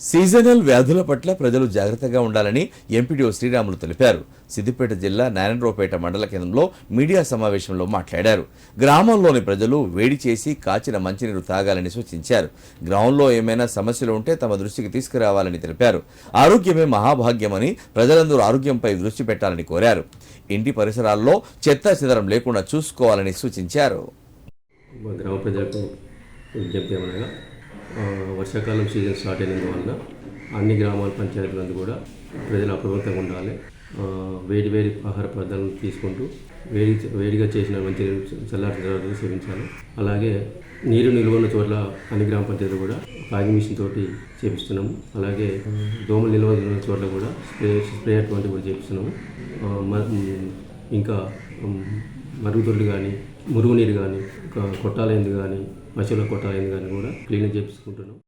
Seasonal వ్యాధుల పట్ల ప్రజలు జాగ్రత్తగా ఉండాలని ఎంపీడీఓ శ్రీరాములు తెలిపారు. సిద్దిపేట జిల్లా నారాయణరావుపేట మండల కేంద్రంలో మీడియా సమావేశంలో మాట్లాడారు. గ్రామంలోని ప్రజలు వేడి చేసి కాచిన మంచినీరు తాగాలని సూచించారు. గ్రామంలో ఏమైనా సమస్యలు ఉంటే తమ దృష్టికి తీసుకురావాలని తెలిపారు. ఆరోగ్యమే మహాభాగ్యమని ప్రజలందరూ ఆరోగ్యంపై దృష్టి పెట్టాలని కోరారు. ఇంటి పరిసరాల్లో చెత్త చెదరం లేకుండా చూసుకోవాలని సూచించారు. గ్రామ ప్రజలకు విజ్ఞప్తి ఏమనగా వర్షాకాలం సీజన్ స్టార్ట్ అయినందువలన అన్ని గ్రామాల పంచాయతీలందు కూడా ప్రజలు అప్రమత్తంగా ఉండాలి. వేడి వేడి ఆహార పదార్థాలను తీసుకుంటూ వేడి వేడిగా చేసిన మంచి చల్లారి తర్వాత సేవించాలి. అలాగే నీరు నిల్వ ఉన్న చోట్ల అన్ని గ్రామ పంచాయతీలు కూడా ఫాగింగ్ మిషన్ తోటి చేపిస్తున్నాము. అలాగే దోమలు నిల్వ ఉన్న చోట్ల కూడా స్ప్రే స్ప్రే అటువంటివి కూడా చేపిస్తున్నాము. ఇంకా మరుగుదొడ్లు కానీ మురుగునీరు కానీ కొట్టాలైంది కానీ పశువుల కొట్టాలైంది కానీ కూడా క్లీన్ చేపించుకుంటున్నాం.